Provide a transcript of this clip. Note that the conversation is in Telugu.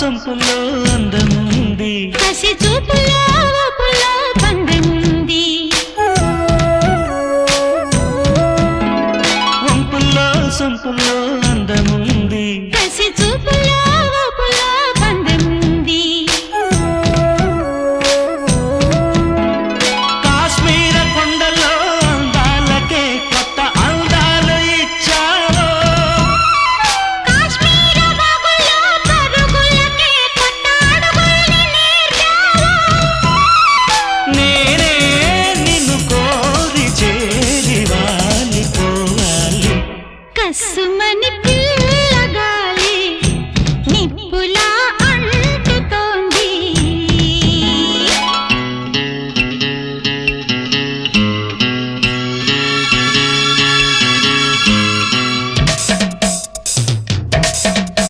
సొంపులో అందముంది. కసి చూపులో పందముంది వంపుల్లో సొంపులో అందము असमन